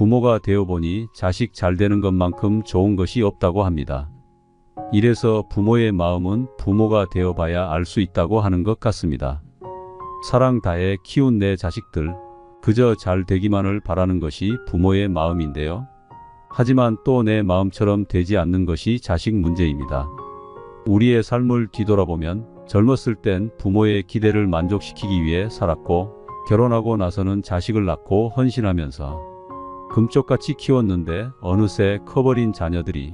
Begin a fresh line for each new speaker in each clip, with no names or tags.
부모가 되어보니 자식 잘 되는 것만큼 좋은 것이 없다고 합니다. 이래서 부모의 마음은 부모가 되어봐야 알 수 있다고 하는 것 같습니다. 사랑 다해 키운 내 자식들, 그저 잘 되기만을 바라는 것이 부모의 마음인데요. 하지만 또 내 마음처럼 되지 않는 것이 자식 문제입니다. 우리의 삶을 뒤돌아보면 젊었을 땐 부모의 기대를 만족시키기 위해 살았고 결혼하고 나서는 자식을 낳고 헌신하면서 금쪽같이 키웠는데 어느새 커버린 자녀들이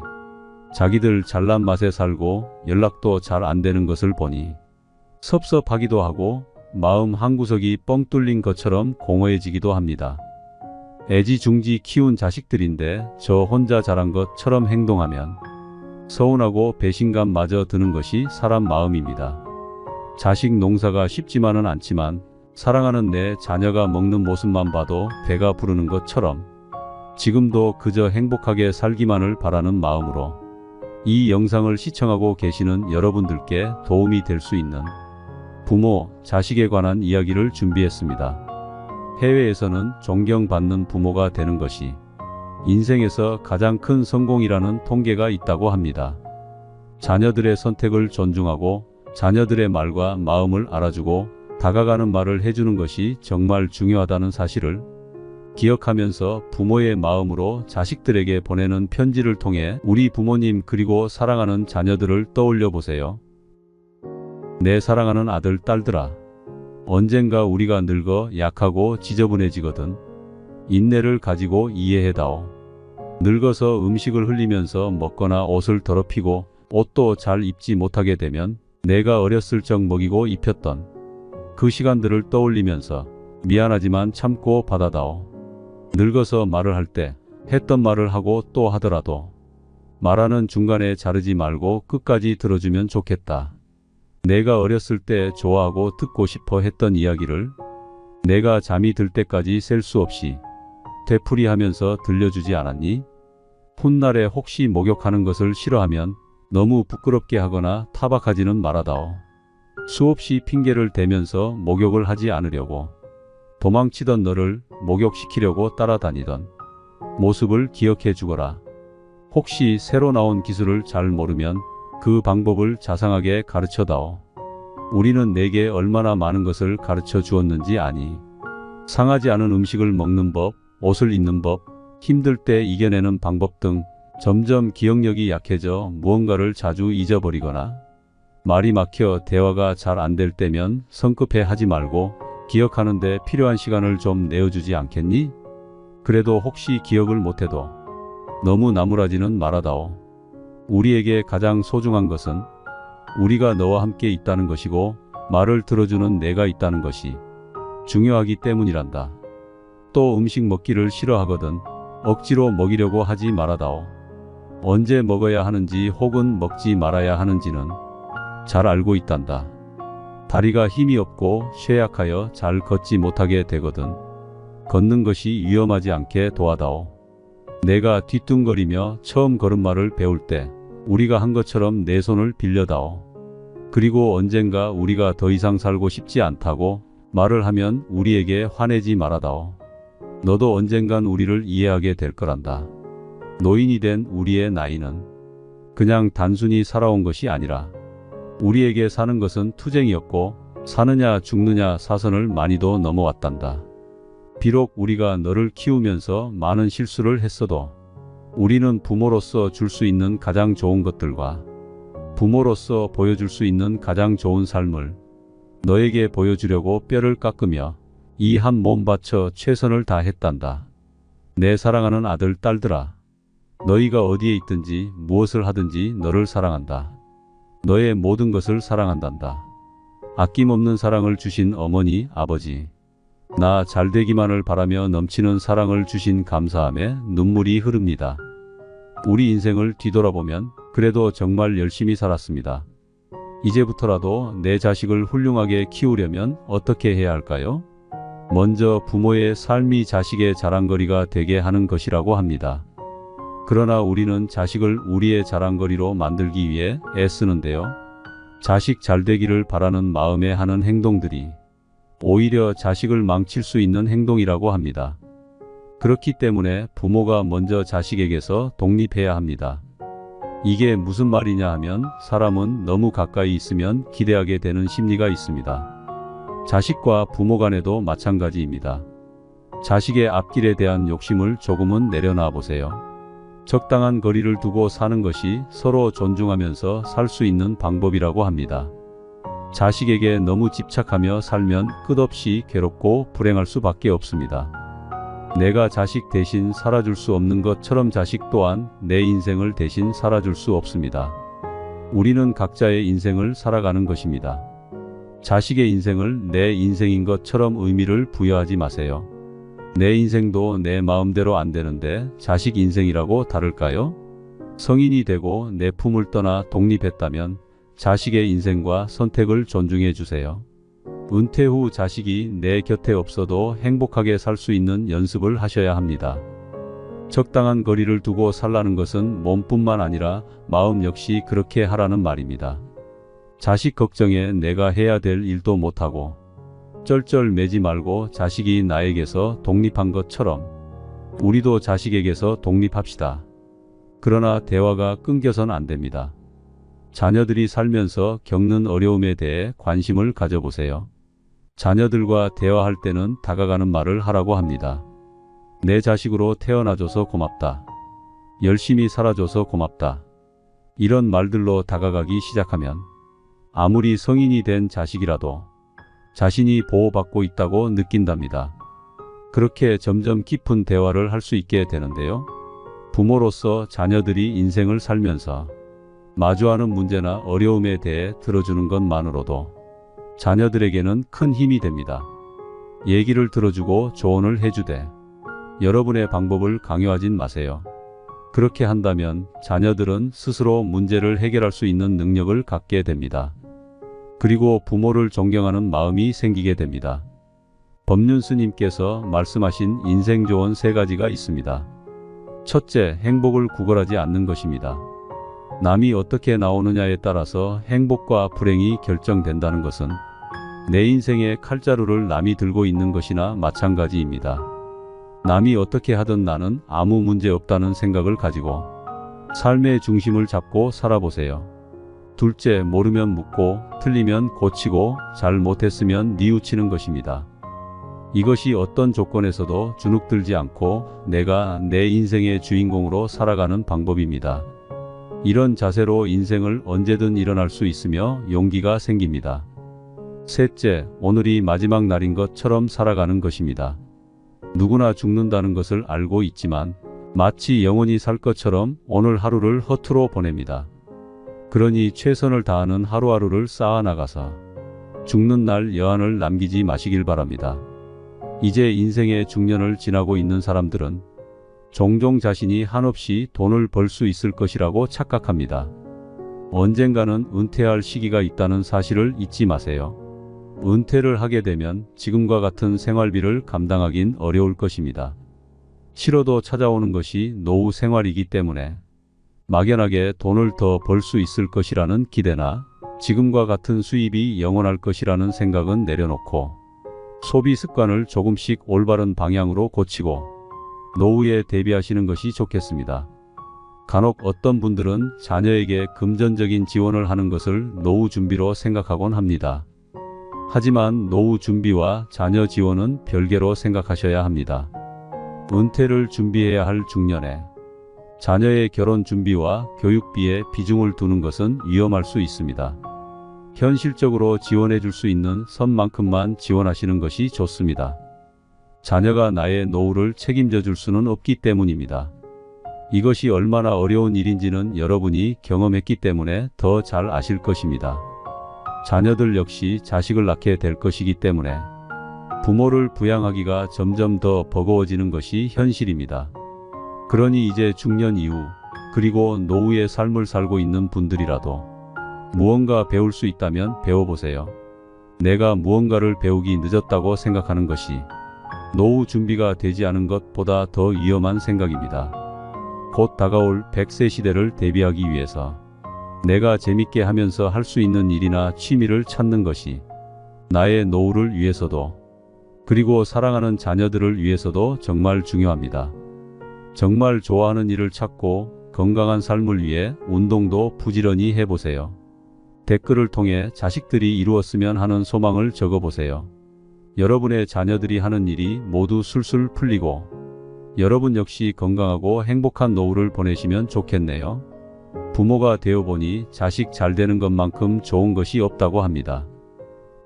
자기들 잘난 맛에 살고 연락도 잘 안 되는 것을 보니 섭섭하기도 하고 마음 한구석이 뻥 뚫린 것처럼 공허해지기도 합니다. 애지중지 키운 자식들인데 저 혼자 자란 것처럼 행동하면 서운하고 배신감마저 드는 것이 사람 마음입니다. 자식 농사가 쉽지만은 않지만 사랑하는 내 자녀가 먹는 모습만 봐도 배가 부르는 것처럼 지금도 그저 행복하게 살기만을 바라는 마음으로 이 영상을 시청하고 계시는 여러분들께 도움이 될 수 있는 부모, 자식에 관한 이야기를 준비했습니다. 해외에서는 존경받는 부모가 되는 것이 인생에서 가장 큰 성공이라는 통계가 있다고 합니다. 자녀들의 선택을 존중하고 자녀들의 말과 마음을 알아주고 다가가는 말을 해주는 것이 정말 중요하다는 사실을 기억하면서 부모의 마음으로 자식들에게 보내는 편지를 통해 우리 부모님 그리고 사랑하는 자녀들을 떠올려 보세요. 내 사랑하는 아들, 딸들아. 언젠가 우리가 늙어 약하고 지저분해지거든. 인내를 가지고 이해해다오. 늙어서 음식을 흘리면서 먹거나 옷을 더럽히고 옷도 잘 입지 못하게 되면 내가 어렸을 적 먹이고 입혔던 그 시간들을 떠올리면서 미안하지만 참고 받아다오. 늙어서 말을 할 때 했던 말을 하고 또 하더라도 말하는 중간에 자르지 말고 끝까지 들어주면 좋겠다. 내가 어렸을 때 좋아하고 듣고 싶어 했던 이야기를 내가 잠이 들 때까지 셀 수 없이 되풀이하면서 들려주지 않았니? 훗날에 혹시 목욕하는 것을 싫어하면 너무 부끄럽게 하거나 타박하지는 말아다오. 수없이 핑계를 대면서 목욕을 하지 않으려고 도망치던 너를 목욕시키려고 따라다니던 모습을 기억해 주거라. 혹시 새로 나온 기술을 잘 모르면 그 방법을 자상하게 가르쳐다오. 우리는 내게 얼마나 많은 것을 가르쳐 주었는지 아니. 상하지 않은 음식을 먹는 법, 옷을 입는 법, 힘들 때 이겨내는 방법 등 점점 기억력이 약해져 무언가를 자주 잊어버리거나 말이 막혀 대화가 잘 안 될 때면 성급해 하지 말고 기억하는데 필요한 시간을 좀 내어주지 않겠니? 그래도 혹시 기억을 못해도 너무 나무라지는 말아다오. 우리에게 가장 소중한 것은 우리가 너와 함께 있다는 것이고 말을 들어주는 내가 있다는 것이 중요하기 때문이란다. 또 음식 먹기를 싫어하거든 억지로 먹이려고 하지 말아다오. 언제 먹어야 하는지 혹은 먹지 말아야 하는지는 잘 알고 있단다. 다리가 힘이 없고 쇠약하여 잘 걷지 못하게 되거든. 걷는 것이 위험하지 않게 도와다오. 내가 뒤뚱거리며 처음 걸음마를 배울 때 우리가 한 것처럼 내 손을 빌려다오. 그리고 언젠가 우리가 더 이상 살고 싶지 않다고 말을 하면 우리에게 화내지 말아다오. 너도 언젠간 우리를 이해하게 될 거란다. 노인이 된 우리의 나이는 그냥 단순히 살아온 것이 아니라 우리에게 사는 것은 투쟁이었고 사느냐 죽느냐 사선을 많이도 넘어왔단다. 비록 우리가 너를 키우면서 많은 실수를 했어도 우리는 부모로서 줄 수 있는 가장 좋은 것들과 부모로서 보여줄 수 있는 가장 좋은 삶을 너에게 보여주려고 뼈를 깎으며 이 한 몸 바쳐 최선을 다했단다. 내 사랑하는 아들, 딸들아. 너희가 어디에 있든지 무엇을 하든지 너를 사랑한다. 너의 모든 것을 사랑한단다. 아낌없는 사랑을 주신 어머니, 아버지. 나 잘되기만을 바라며 넘치는 사랑을 주신 감사함에 눈물이 흐릅니다. 우리 인생을 뒤돌아보면 그래도 정말 열심히 살았습니다. 이제부터라도 내 자식을 훌륭하게 키우려면 어떻게 해야 할까요? 먼저 부모의 삶이 자식의 자랑거리가 되게 하는 것이라고 합니다. 그러나 우리는 자식을 우리의 자랑거리로 만들기 위해 애쓰는데요. 자식 잘 되기를 바라는 마음에 하는 행동들이 오히려 자식을 망칠 수 있는 행동이라고 합니다. 그렇기 때문에 부모가 먼저 자식에게서 독립해야 합니다. 이게 무슨 말이냐 하면 사람은 너무 가까이 있으면 기대하게 되는 심리가 있습니다. 자식과 부모 간에도 마찬가지입니다. 자식의 앞길에 대한 욕심을 조금은 내려놔 보세요. 적당한 거리를 두고 사는 것이 서로 존중하면서 살 수 있는 방법이라고 합니다. 자식에게 너무 집착하며 살면 끝없이 괴롭고 불행할 수밖에 없습니다. 내가 자식 대신 살아줄 수 없는 것처럼 자식 또한 내 인생을 대신 살아줄 수 없습니다. 우리는 각자의 인생을 살아가는 것입니다. 자식의 인생을 내 인생인 것처럼 의미를 부여하지 마세요. 내 인생도 내 마음대로 안 되는데 자식 인생이라고 다를까요? 성인이 되고 내 품을 떠나 독립했다면 자식의 인생과 선택을 존중해 주세요. 은퇴 후 자식이 내 곁에 없어도 행복하게 살 수 있는 연습을 하셔야 합니다. 적당한 거리를 두고 살라는 것은 몸뿐만 아니라 마음 역시 그렇게 하라는 말입니다. 자식 걱정에 내가 해야 될 일도 못하고 쩔쩔 매지 말고 자식이 나에게서 독립한 것처럼 우리도 자식에게서 독립합시다. 그러나 대화가 끊겨선 안 됩니다. 자녀들이 살면서 겪는 어려움에 대해 관심을 가져보세요. 자녀들과 대화할 때는 다가가는 말을 하라고 합니다. 내 자식으로 태어나줘서 고맙다. 열심히 살아줘서 고맙다. 이런 말들로 다가가기 시작하면 아무리 성인이 된 자식이라도 자신이 보호받고 있다고 느낀답니다. 그렇게 점점 깊은 대화를 할 수 있게 되는데요. 부모로서 자녀들이 인생을 살면서 마주하는 문제나 어려움에 대해 들어주는 것만으로도 자녀들에게는 큰 힘이 됩니다. 얘기를 들어주고 조언을 해주되 여러분의 방법을 강요하진 마세요. 그렇게 한다면 자녀들은 스스로 문제를 해결할 수 있는 능력을 갖게 됩니다. 그리고 부모를 존경하는 마음이 생기게 됩니다. 법륜 스님께서 말씀하신 인생 조언 세 가지가 있습니다. 첫째, 행복을 구걸하지 않는 것입니다. 남이 어떻게 나오느냐에 따라서 행복과 불행이 결정된다는 것은 내 인생의 칼자루를 남이 들고 있는 것이나 마찬가지입니다. 남이 어떻게 하든 나는 아무 문제 없다는 생각을 가지고 삶의 중심을 잡고 살아보세요. 둘째, 모르면 묻고 틀리면 고치고 잘 못했으면 뉘우치는 것입니다. 이것이 어떤 조건에서도 주눅들지 않고 내가 내 인생의 주인공으로 살아가는 방법입니다. 이런 자세로 인생을 언제든 일어날 수 있으며 용기가 생깁니다. 셋째, 오늘이 마지막 날인 것처럼 살아가는 것입니다. 누구나 죽는다는 것을 알고 있지만 마치 영원히 살 것처럼 오늘 하루를 허투루 보냅니다. 그러니 최선을 다하는 하루하루를 쌓아나가서 죽는 날 여한을 남기지 마시길 바랍니다. 이제 인생의 중년을 지나고 있는 사람들은 종종 자신이 한없이 돈을 벌 수 있을 것이라고 착각합니다. 언젠가는 은퇴할 시기가 있다는 사실을 잊지 마세요. 은퇴를 하게 되면 지금과 같은 생활비를 감당하긴 어려울 것입니다. 싫어도 찾아오는 것이 노후 생활이기 때문에 막연하게 돈을 더 벌 수 있을 것이라는 기대나 지금과 같은 수입이 영원할 것이라는 생각은 내려놓고 소비 습관을 조금씩 올바른 방향으로 고치고 노후에 대비하시는 것이 좋겠습니다. 간혹 어떤 분들은 자녀에게 금전적인 지원을 하는 것을 노후 준비로 생각하곤 합니다. 하지만 노후 준비와 자녀 지원은 별개로 생각하셔야 합니다. 은퇴를 준비해야 할 중년에 자녀의 결혼 준비와 교육비에 비중을 두는 것은 위험할 수 있습니다. 현실적으로 지원해 줄 수 있는 선만큼만 지원하시는 것이 좋습니다. 자녀가 나의 노후를 책임져 줄 수는 없기 때문입니다. 이것이 얼마나 어려운 일인지는 여러분이 경험했기 때문에 더 잘 아실 것입니다. 자녀들 역시 자식을 낳게 될 것이기 때문에 부모를 부양하기가 점점 더 버거워지는 것이 현실입니다. 그러니 이제 중년 이후 그리고 노후의 삶을 살고 있는 분들이라도 무언가 배울 수 있다면 배워보세요. 내가 무언가를 배우기 늦었다고 생각하는 것이 노후 준비가 되지 않은 것보다 더 위험한 생각입니다. 곧 다가올 100세 시대를 대비하기 위해서 내가 재밌게 하면서 할 수 있는 일이나 취미를 찾는 것이 나의 노후를 위해서도 그리고 사랑하는 자녀들을 위해서도 정말 중요합니다. 정말 좋아하는 일을 찾고 건강한 삶을 위해 운동도 부지런히 해보세요. 댓글을 통해 자식들이 이루었으면 하는 소망을 적어보세요. 여러분의 자녀들이 하는 일이 모두 술술 풀리고 여러분 역시 건강하고 행복한 노후를 보내시면 좋겠네요. 부모가 되어보니 자식 잘 되는 것만큼 좋은 것이 없다고 합니다.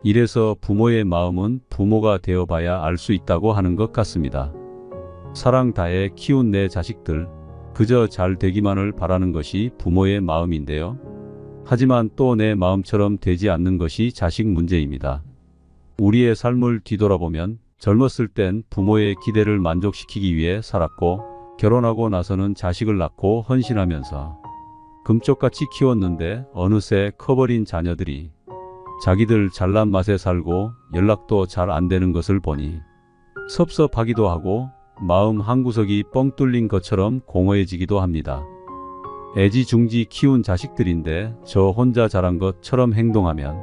이래서 부모의 마음은 부모가 되어봐야 알 수 있다고 하는 것 같습니다. 사랑 다해 키운 내 자식들, 그저 잘 되기만을 바라는 것이 부모의 마음인데요. 하지만 또 내 마음처럼 되지 않는 것이 자식 문제입니다. 우리의 삶을 뒤돌아보면 젊었을 땐 부모의 기대를 만족시키기 위해 살았고 결혼하고 나서는 자식을 낳고 헌신하면서 금쪽같이 키웠는데 어느새 커버린 자녀들이 자기들 잘난 맛에 살고 연락도 잘 안 되는 것을 보니 섭섭하기도 하고 마음 한구석이 뻥 뚫린 것처럼 공허해지기도 합니다. 애지중지 키운 자식들인데 저 혼자 자란 것처럼 행동하면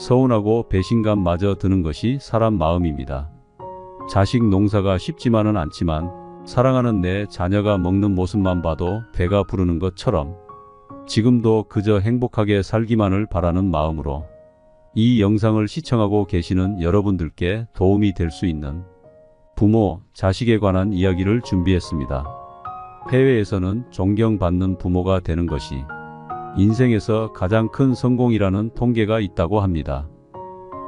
서운하고 배신감마저 드는 것이 사람 마음입니다. 자식 농사가 쉽지만은 않지만 사랑하는 내 자녀가 먹는 모습만 봐도 배가 부르는 것처럼 지금도 그저 행복하게 살기만을 바라는 마음으로 이 영상을 시청하고 계시는 여러분들께 도움이 될 수 있는 부모, 자식에 관한 이야기를 준비했습니다. 해외에서는 존경받는 부모가 되는 것이 인생에서 가장 큰 성공이라는 통계가 있다고 합니다.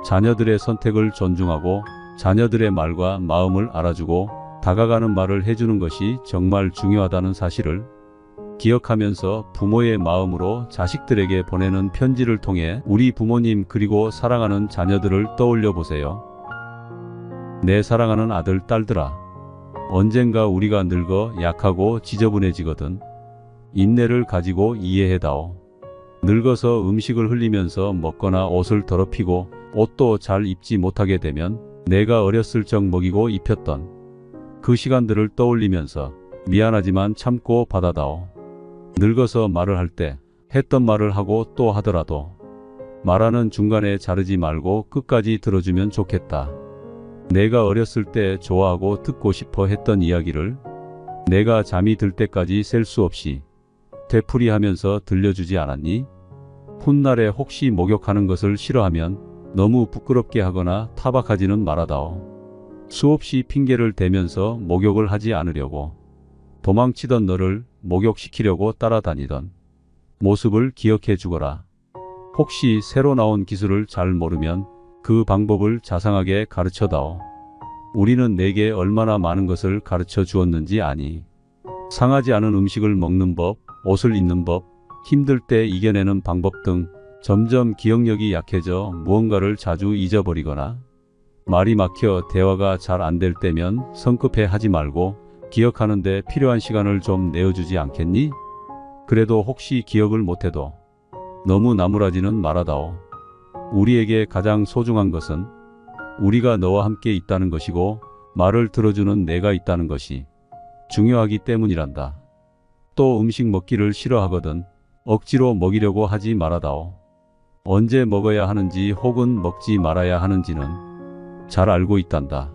자녀들의 선택을 존중하고 자녀들의 말과 마음을 알아주고 다가가는 말을 해주는 것이 정말 중요하다는 사실을 기억하면서 부모의 마음으로 자식들에게 보내는 편지를 통해 우리 부모님 그리고 사랑하는 자녀들을 떠올려 보세요. 내 사랑하는 아들, 딸들아. 언젠가 우리가 늙어 약하고 지저분해지거든. 인내를 가지고 이해해다오. 늙어서 음식을 흘리면서 먹거나 옷을 더럽히고 옷도 잘 입지 못하게 되면 내가 어렸을 적 먹이고 입혔던 그 시간들을 떠올리면서 미안하지만 참고 받아다오. 늙어서 말을 할 때 했던 말을 하고 또 하더라도 말하는 중간에 자르지 말고 끝까지 들어주면 좋겠다. 내가 어렸을 때 좋아하고 듣고 싶어 했던 이야기를 내가 잠이 들 때까지 셀 수 없이 되풀이하면서 들려주지 않았니? 훗날에 혹시 목욕하는 것을 싫어하면 너무 부끄럽게 하거나 타박하지는 말아다오. 수없이 핑계를 대면서 목욕을 하지 않으려고 도망치던 너를 목욕시키려고 따라다니던 모습을 기억해 주거라. 혹시 새로 나온 기술을 잘 모르면 그 방법을 자상하게 가르쳐다오. 우리는 내게 얼마나 많은 것을 가르쳐 주었는지 아니. 상하지 않은 음식을 먹는 법, 옷을 입는 법, 힘들 때 이겨내는 방법 등 점점 기억력이 약해져 무언가를 자주 잊어버리거나 말이 막혀 대화가 잘 안 될 때면 성급해 하지 말고 기억하는데 필요한 시간을 좀 내어주지 않겠니? 그래도 혹시 기억을 못해도 너무 나무라지는 말아다오. 우리에게 가장 소중한 것은 우리가 너와 함께 있다는 것이고 말을 들어주는 내가 있다는 것이 중요하기 때문이란다. 또 음식 먹기를 싫어하거든 억지로 먹이려고 하지 말아다오. 언제 먹어야 하는지 혹은 먹지 말아야 하는지는 잘 알고 있단다.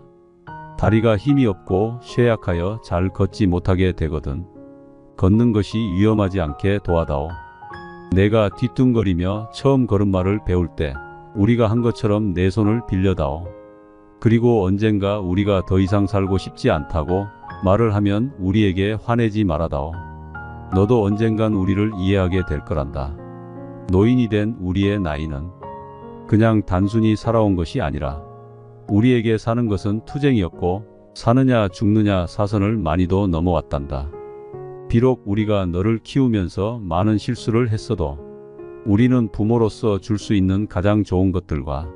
다리가 힘이 없고 쇠약하여 잘 걷지 못하게 되거든. 걷는 것이 위험하지 않게 도와다오. 내가 뒤뚱거리며 처음 걸음마를 배울 때 우리가 한 것처럼 내 손을 빌려다오. 그리고 언젠가 우리가 더 이상 살고 싶지 않다고 말을 하면 우리에게 화내지 말아다오. 너도 언젠간 우리를 이해하게 될 거란다. 노인이 된 우리의 나이는 그냥 단순히 살아온 것이 아니라 우리에게 사는 것은 투쟁이었고 사느냐 죽느냐 사선을 많이도 넘어왔단다. 비록 우리가 너를 키우면서 많은 실수를 했어도 우리는 부모로서 줄 수 있는 가장 좋은 것들과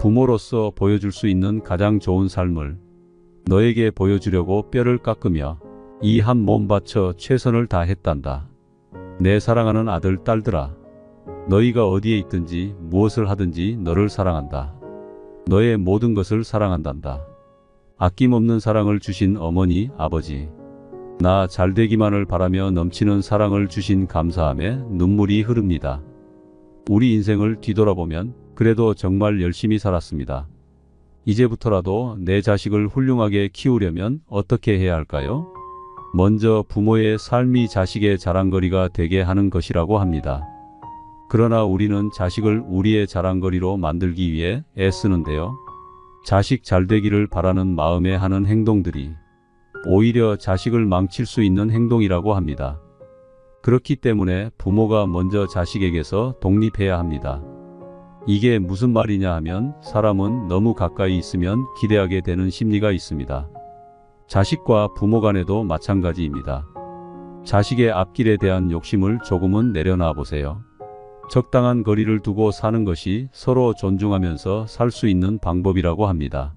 부모로서 보여줄 수 있는 가장 좋은 삶을 너에게 보여주려고 뼈를 깎으며 이 한 몸 바쳐 최선을 다했단다. 내 사랑하는 아들, 딸들아. 너희가 어디에 있든지 무엇을 하든지 너를 사랑한다. 너의 모든 것을 사랑한단다. 아낌없는 사랑을 주신 어머니, 아버지. 나 잘되기만을 바라며 넘치는 사랑을 주신 감사함에 눈물이 흐릅니다. 우리 인생을 뒤돌아보면 그래도 정말 열심히 살았습니다. 이제부터라도 내 자식을 훌륭하게 키우려면 어떻게 해야 할까요? 먼저 부모의 삶이 자식의 자랑거리가 되게 하는 것이라고 합니다. 그러나 우리는 자식을 우리의 자랑거리로 만들기 위해 애쓰는데요. 자식 잘 되기를 바라는 마음에 하는 행동들이 오히려 자식을 망칠 수 있는 행동이라고 합니다. 그렇기 때문에 부모가 먼저 자식에게서 독립해야 합니다. 이게 무슨 말이냐 하면 사람은 너무 가까이 있으면 기대하게 되는 심리가 있습니다. 자식과 부모 간에도 마찬가지입니다. 자식의 앞길에 대한 욕심을 조금은 내려놔 보세요. 적당한 거리를 두고 사는 것이 서로 존중하면서 살 수 있는 방법이라고 합니다.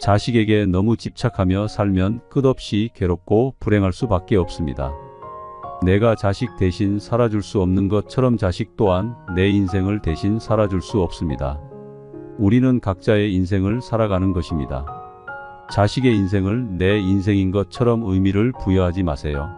자식에게 너무 집착하며 살면 끝없이 괴롭고 불행할 수밖에 없습니다. 내가 자식 대신 살아줄 수 없는 것처럼 자식 또한 내 인생을 대신 살아줄 수 없습니다. 우리는 각자의 인생을 살아가는 것입니다. 자식의 인생을 내 인생인 것처럼 의미를 부여하지 마세요.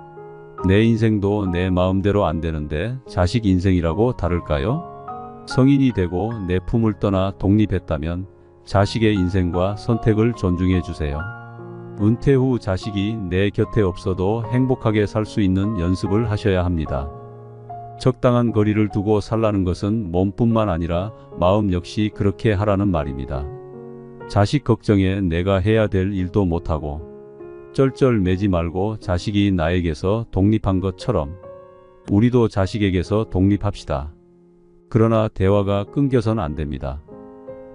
내 인생도 내 마음대로 안 되는데 자식 인생이라고 다를까요? 성인이 되고 내 품을 떠나 독립했다면 자식의 인생과 선택을 존중해 주세요. 은퇴 후 자식이 내 곁에 없어도 행복하게 살 수 있는 연습을 하셔야 합니다. 적당한 거리를 두고 살라는 것은 몸뿐만 아니라 마음 역시 그렇게 하라는 말입니다. 자식 걱정에 내가 해야 될 일도 못하고 쩔쩔 매지 말고 자식이 나에게서 독립한 것처럼 우리도 자식에게서 독립합시다. 그러나 대화가 끊겨선 안 됩니다.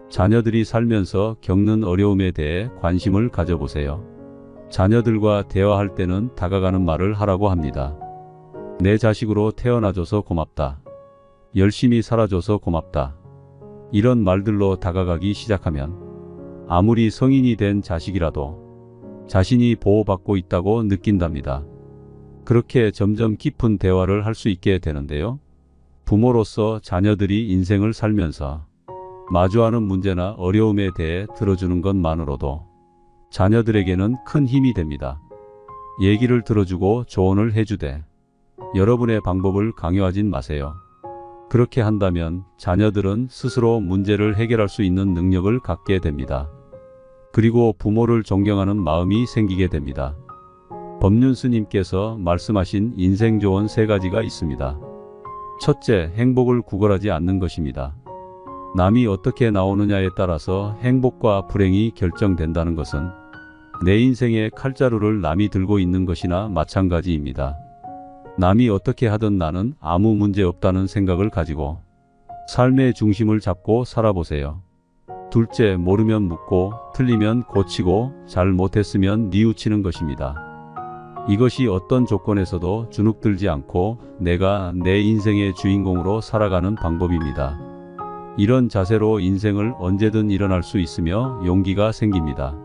자녀들이 살면서 겪는 어려움에 대해 관심을 가져보세요. 자녀들과 대화할 때는 다가가는 말을 하라고 합니다. 내 자식으로 태어나줘서 고맙다. 열심히 살아줘서 고맙다. 이런 말들로 다가가기 시작하면 아무리 성인이 된 자식이라도 자신이 보호받고 있다고 느낀답니다. 그렇게 점점 깊은 대화를 할 수 있게 되는데요. 부모로서 자녀들이 인생을 살면서 마주하는 문제나 어려움에 대해 들어주는 것만으로도 자녀들에게는 큰 힘이 됩니다. 얘기를 들어주고 조언을 해주되 여러분의 방법을 강요하진 마세요. 그렇게 한다면 자녀들은 스스로 문제를 해결할 수 있는 능력을 갖게 됩니다. 그리고 부모를 존경하는 마음이 생기게 됩니다. 법륜스님께서 말씀하신 인생 조언 세 가지가 있습니다. 첫째, 행복을 구걸하지 않는 것입니다. 남이 어떻게 나오느냐에 따라서 행복과 불행이 결정된다는 것은 내 인생의 칼자루를 남이 들고 있는 것이나 마찬가지입니다. 남이 어떻게 하든 나는 아무 문제 없다는 생각을 가지고 삶의 중심을 잡고 살아보세요. 둘째, 모르면 묻고, 틀리면 고치고, 잘 못했으면 뉘우치는 것입니다. 이것이 어떤 조건에서도 주눅들지 않고 내가 내 인생의 주인공으로 살아가는 방법입니다. 이런 자세로 인생을 언제든 일어날 수 있으며 용기가 생깁니다.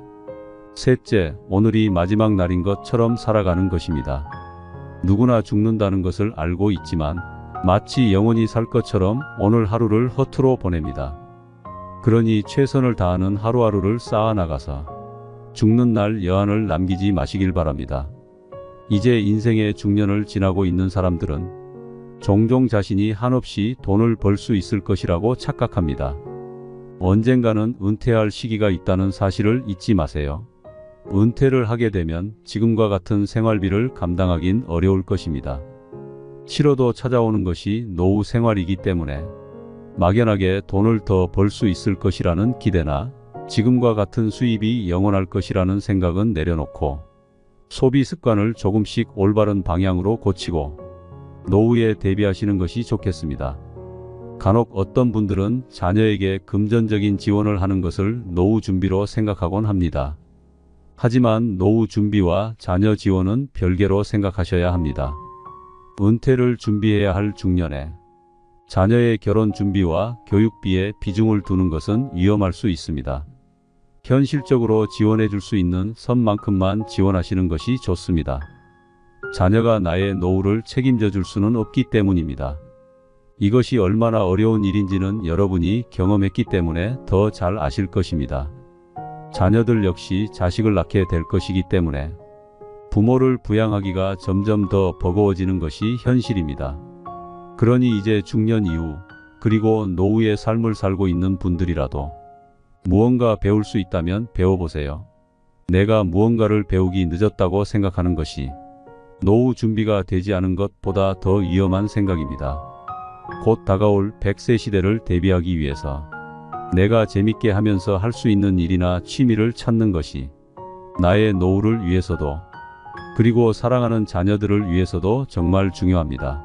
셋째, 오늘이 마지막 날인 것처럼 살아가는 것입니다. 누구나 죽는다는 것을 알고 있지만 마치 영원히 살 것처럼 오늘 하루를 허투루 보냅니다. 그러니 최선을 다하는 하루하루를 쌓아 나가서 죽는 날 여한을 남기지 마시길 바랍니다. 이제 인생의 중년을 지나고 있는 사람들은 종종 자신이 한없이 돈을 벌 수 있을 것이라고 착각합니다. 언젠가는 은퇴할 시기가 있다는 사실을 잊지 마세요. 은퇴를 하게 되면 지금과 같은 생활비를 감당하긴 어려울 것입니다. 치료도 찾아오는 것이 노후 생활이기 때문에 막연하게 돈을 더 벌 수 있을 것이라는 기대나 지금과 같은 수입이 영원할 것이라는 생각은 내려놓고 소비 습관을 조금씩 올바른 방향으로 고치고 노후에 대비하시는 것이 좋겠습니다. 간혹 어떤 분들은 자녀에게 금전적인 지원을 하는 것을 노후 준비로 생각하곤 합니다. 하지만 노후 준비와 자녀 지원은 별개로 생각하셔야 합니다. 은퇴를 준비해야 할 중년에 자녀의 결혼 준비와 교육비에 비중을 두는 것은 위험할 수 있습니다. 현실적으로 지원해 줄 수 있는 선만큼만 지원하시는 것이 좋습니다. 자녀가 나의 노후를 책임져 줄 수는 없기 때문입니다. 이것이 얼마나 어려운 일인지는 여러분이 경험했기 때문에 더 잘 아실 것입니다. 자녀들 역시 자식을 낳게 될 것이기 때문에 부모를 부양하기가 점점 더 버거워지는 것이 현실입니다. 그러니 이제 중년 이후 그리고 노후의 삶을 살고 있는 분들이라도 무언가 배울 수 있다면 배워보세요. 내가 무언가를 배우기 늦었다고 생각하는 것이 노후 준비가 되지 않은 것보다 더 위험한 생각입니다. 곧 다가올 100세 시대를 대비하기 위해서 내가 재밌게 하면서 할 수 있는 일이나 취미를 찾는 것이 나의 노후를 위해서도 그리고 사랑하는 자녀들을 위해서도 정말 중요합니다.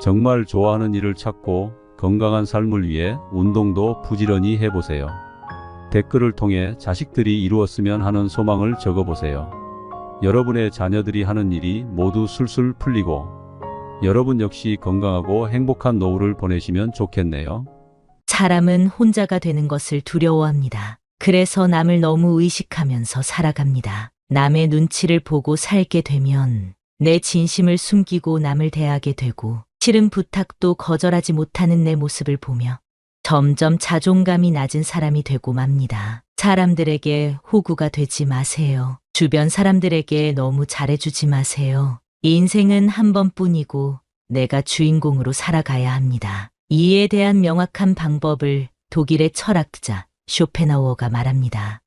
정말 좋아하는 일을 찾고 건강한 삶을 위해 운동도 부지런히 해보세요. 댓글을 통해 자식들이 이루었으면 하는 소망을 적어보세요. 여러분의 자녀들이 하는 일이 모두 술술 풀리고 여러분 역시 건강하고 행복한 노후를 보내시면 좋겠네요.
사람은 혼자가 되는 것을 두려워합니다. 그래서 남을 너무 의식하면서 살아갑니다. 남의 눈치를 보고 살게 되면 내 진심을 숨기고 남을 대하게 되고 싫은 부탁도 거절하지 못하는 내 모습을 보며 점점 자존감이 낮은 사람이 되고 맙니다. 사람들에게 호구가 되지 마세요. 주변 사람들에게 너무 잘해주지 마세요. 인생은 한 번뿐이고 내가 주인공으로 살아가야 합니다. 이에 대한 명확한 방법을 독일의 철학자 쇼펜하우어가 말합니다.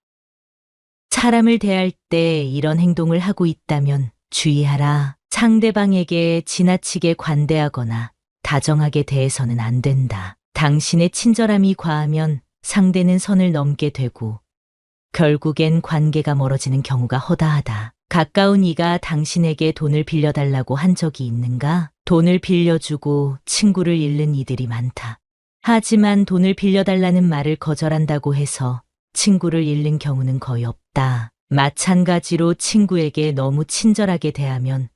사람을 대할 때 이런 행동을 하고 있다면 주의하라. 상대방에게 지나치게 관대하거나 다정하게 대해서는 안 된다. 당신의 친절함이 과하면 상대는 선을 넘게 되고 결국엔 관계가 멀어지는 경우가 허다하다. 가까운 이가 당신에게 돈을 빌려달라고 한 적이 있는가? 돈을 빌려주고 친구를 잃는 이들이 많다. 하지만 돈을 빌려달라는 말을 거절한다고 해서 친구를 잃는 경우는 거의 없다. 마찬가지로 친구에게 너무 친절하게 대하면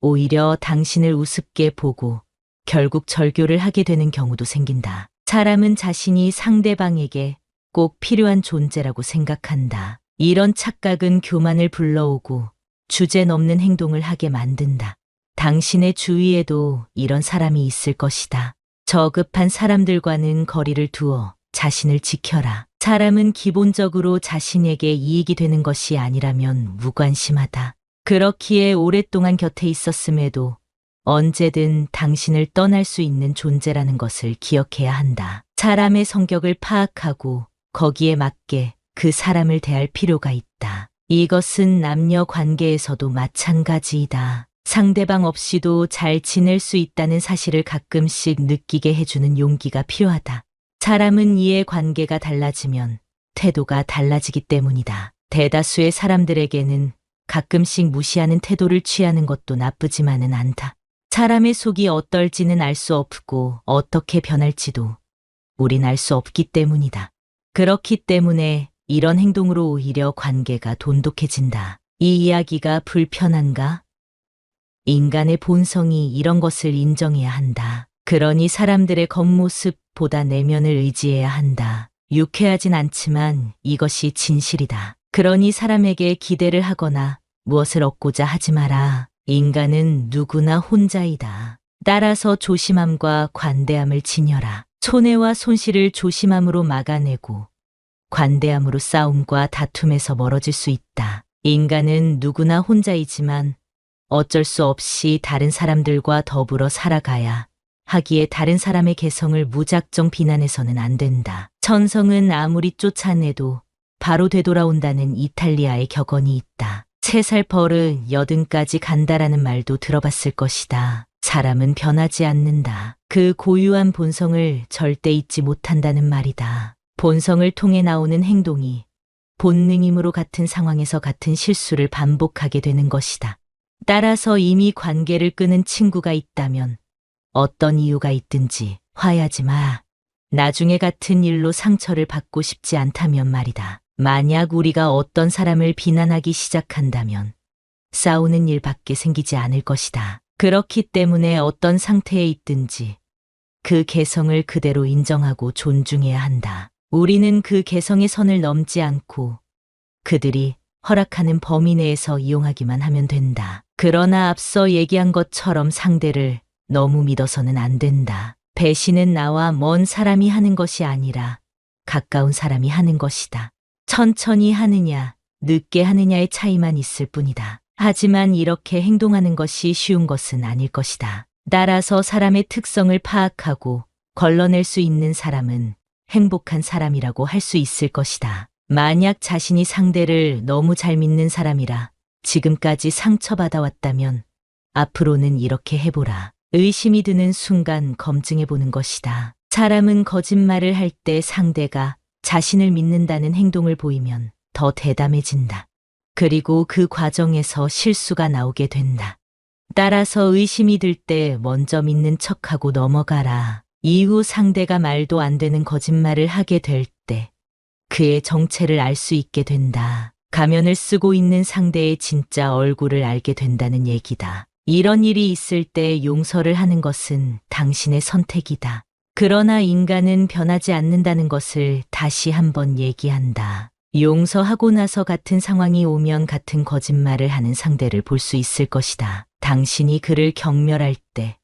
오히려 당신을 우습게 보고 결국 절교를 하게 되는 경우도 생긴다. 사람은 자신이 상대방에게 꼭 필요한 존재라고 생각한다. 이런 착각은 교만을 불러오고 주제 넘는 행동을 하게 만든다. 당신의 주위에도 이런 사람이 있을 것이다. 저급한 사람들과는 거리를 두어 자신을 지켜라. 사람은 기본적으로 자신에게 이익이 되는 것이 아니라면 무관심하다. 그렇기에 오랫동안 곁에 있었음에도 언제든 당신을 떠날 수 있는 존재라는 것을 기억해야 한다. 사람의 성격을 파악하고 거기에 맞게 그 사람을 대할 필요가 있다. 이것은 남녀 관계에서도 마찬가지이다. 상대방 없이도 잘 지낼 수 있다는 사실을 가끔씩 느끼게 해주는 용기가 필요하다. 사람은 이해 관계가 달라지면 태도가 달라지기 때문이다. 대다수의 사람들에게는 가끔씩 무시하는 태도를 취하는 것도 나쁘지만은 않다. 사람의 속이 어떨지는 알 수 없고 어떻게 변할지도 우린 알 수 없기 때문이다. 그렇기 때문에 이런 행동으로 오히려 관계가 돈독해진다. 이 이야기가 불편한가? 인간의 본성이 이런 것을 인정해야 한다. 그러니 사람들의 겉모습보다 내면을 의지해야 한다. 유쾌하진 않지만 이것이 진실이다. 그러니 사람에게 기대를 하거나 무엇을 얻고자 하지 마라. 인간은 누구나 혼자이다. 따라서 조심함과 관대함을 지녀라. 손해와 손실을 조심함으로 막아내고 관대함으로 싸움과 다툼에서 멀어질 수 있다. 인간은 누구나 혼자이지만 어쩔 수 없이 다른 사람들과 더불어 살아가야 하기에 다른 사람의 개성을 무작정 비난해서는 안 된다. 천성은 아무리 쫓아내도 바로 되돌아온다는 이탈리아의 격언이 있다. 세살 버릇 여든까지 간다라는 말도 들어봤을 것이다. 사람은 변하지 않는다. 그 고유한 본성을 절대 잊지 못한다는 말이다. 본성을 통해 나오는 행동이 본능임으로 같은 상황에서 같은 실수를 반복하게 되는 것이다. 따라서 이미 관계를 끄는 친구가 있다면 어떤 이유가 있든지 화해하지 마. 나중에 같은 일로 상처를 받고 싶지 않다면 말이다. 만약 우리가 어떤 사람을 비난하기 시작한다면 싸우는 일밖에 생기지 않을 것이다. 그렇기 때문에 어떤 상태에 있든지 그 개성을 그대로 인정하고 존중해야 한다. 우리는 그 개성의 선을 넘지 않고 그들이 허락하는 범위 내에서 이용하기만 하면 된다. 그러나 앞서 얘기한 것처럼 상대를 너무 믿어서는 안 된다. 배신은 나와 먼 사람이 하는 것이 아니라 가까운 사람이 하는 것이다. 천천히 하느냐, 늦게 하느냐의 차이만 있을 뿐이다. 하지만 이렇게 행동하는 것이 쉬운 것은 아닐 것이다. 따라서 사람의 특성을 파악하고 걸러낼 수 있는 사람은 행복한 사람이라고 할 수 있을 것이다. 만약 자신이 상대를 너무 잘 믿는 사람이라 지금까지 상처받아 왔다면 앞으로는 이렇게 해보라. 의심이 드는 순간 검증해 보는 것이다. 사람은 거짓말을 할 때 상대가 자신을 믿는다는 행동을 보이면 더 대담해진다. 그리고 그 과정에서 실수가 나오게 된다. 따라서 의심이 들 때 먼저 믿는 척하고 넘어가라. 이후 상대가 말도 안 되는 거짓말을 하게 될 때 그의 정체를 알 수 있게 된다. 가면을 쓰고 있는 상대의 진짜 얼굴을 알게 된다는 얘기다. 이런 일이 있을 때 용서를 하는 것은 당신의 선택이다. 그러나 인간은 변하지 않는다는 것을 다시 한번 얘기한다. 용서하고 나서 같은 상황이 오면 같은 거짓말을 하는 상대를 볼 수 있을 것이다. 당신이 그를 경멸할 때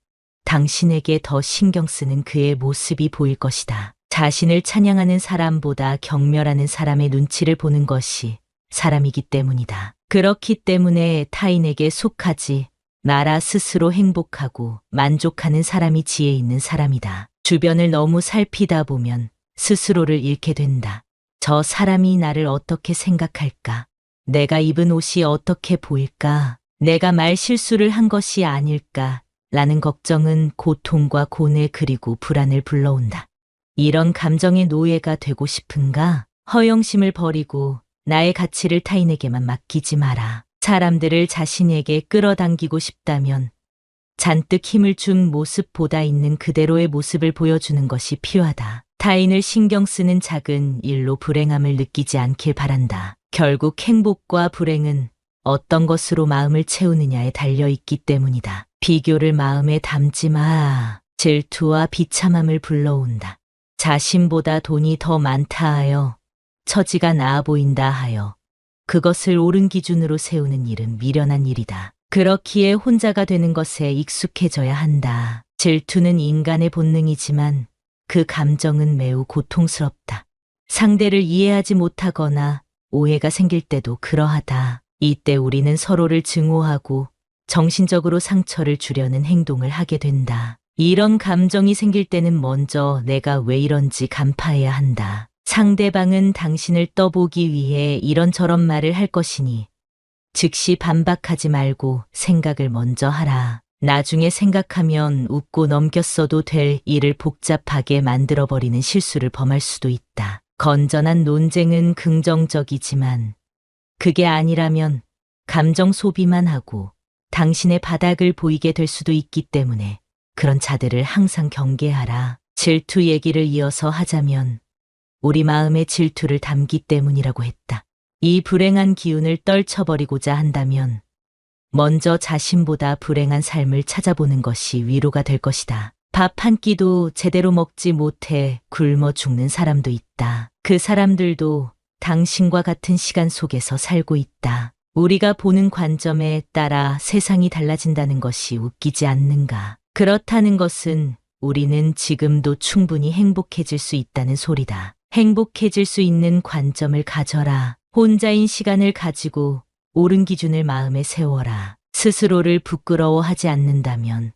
당신에게 더 신경 쓰는 그의 모습이 보일 것이다. 자신을 찬양하는 사람보다 경멸하는 사람의 눈치를 보는 것이 사람이기 때문이다. 그렇기 때문에 타인에게 속하지 나라 스스로 행복하고 만족하는 사람이 지혜 있는 사람이다. 주변을 너무 살피다 보면 스스로를 잃게 된다. 저 사람이 나를 어떻게 생각할까? 내가 입은 옷이 어떻게 보일까? 내가 말 실수를 한 것이 아닐까? 라는 걱정은 고통과 고뇌 그리고 불안을 불러온다. 이런 감정의 노예가 되고 싶은가? 허영심을 버리고 나의 가치를 타인에게만 맡기지 마라. 사람들을 자신에게 끌어당기고 싶다면 잔뜩 힘을 준 모습보다 있는 그대로의 모습을 보여주는 것이 필요하다. 타인을 신경 쓰는 작은 일로 불행함을 느끼지 않길 바란다. 결국 행복과 불행은 어떤 것으로 마음을 채우느냐에 달려 있기 때문이다. 비교를 마음에 담지 마. 질투와 비참함을 불러온다. 자신보다 돈이 더 많다 하여 처지가 나아 보인다 하여 그것을 옳은 기준으로 세우는 일은 미련한 일이다. 그렇기에 혼자가 되는 것에 익숙해져야 한다. 질투는 인간의 본능이지만 그 감정은 매우 고통스럽다. 상대를 이해하지 못하거나 오해가 생길 때도 그러하다. 이때 우리는 서로를 증오하고 정신적으로 상처를 주려는 행동을 하게 된다. 이런 감정이 생길 때는 먼저 내가 왜 이런지 간파해야 한다. 상대방은 당신을 떠보기 위해 이런저런 말을 할 것이니 즉시 반박하지 말고 생각을 먼저 하라. 나중에 생각하면 웃고 넘겼어도 될 일을 복잡하게 만들어버리는 실수를 범할 수도 있다. 건전한 논쟁은 긍정적이지만 그게 아니라면 감정 소비만 하고 당신의 바닥을 보이게 될 수도 있기 때문에 그런 자들을 항상 경계하라. 질투 얘기를 이어서 하자면 우리 마음에 질투를 담기 때문이라고 했다. 이 불행한 기운을 떨쳐버리고자 한다면 먼저 자신보다 불행한 삶을 찾아보는 것이 위로가 될 것이다. 밥 한 끼도 제대로 먹지 못해 굶어 죽는 사람도 있다. 그 사람들도 당신과 같은 시간 속에서 살고 있다. 우리가 보는 관점에 따라 세상이 달라진다는 것이 웃기지 않는가. 그렇다는 것은 우리는 지금도 충분히 행복해질 수 있다는 소리다. 행복해질 수 있는 관점을 가져라. 혼자인 시간을 가지고 옳은 기준을 마음에 세워라. 스스로를 부끄러워하지 않는다면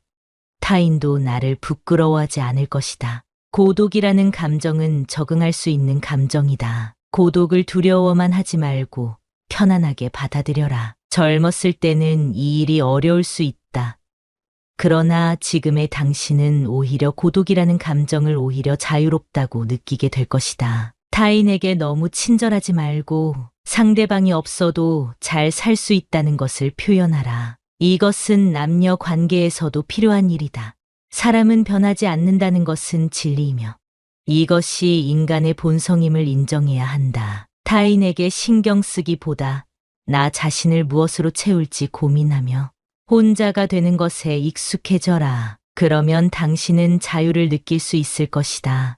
타인도 나를 부끄러워하지 않을 것이다. 고독이라는 감정은 적응할 수 있는 감정이다. 고독을 두려워만 하지 말고 편안하게 받아들여라. 젊었을 때는 이 일이 어려울 수 있다. 그러나 지금의 당신은 오히려 고독이라는 감정을 오히려 자유롭다고 느끼게 될 것이다. 타인에게 너무 친절하지 말고 상대방이 없어도 잘 살 수 있다는 것을 표현하라. 이것은 남녀 관계에서도 필요한 일이다. 사람은 변하지 않는다는 것은 진리이며 이것이 인간의 본성임을 인정해야 한다. 타인에게 신경 쓰기보다 나 자신을 무엇으로 채울지 고민하며 혼자가 되는 것에 익숙해져라. 그러면 당신은 자유를 느낄 수 있을 것이다.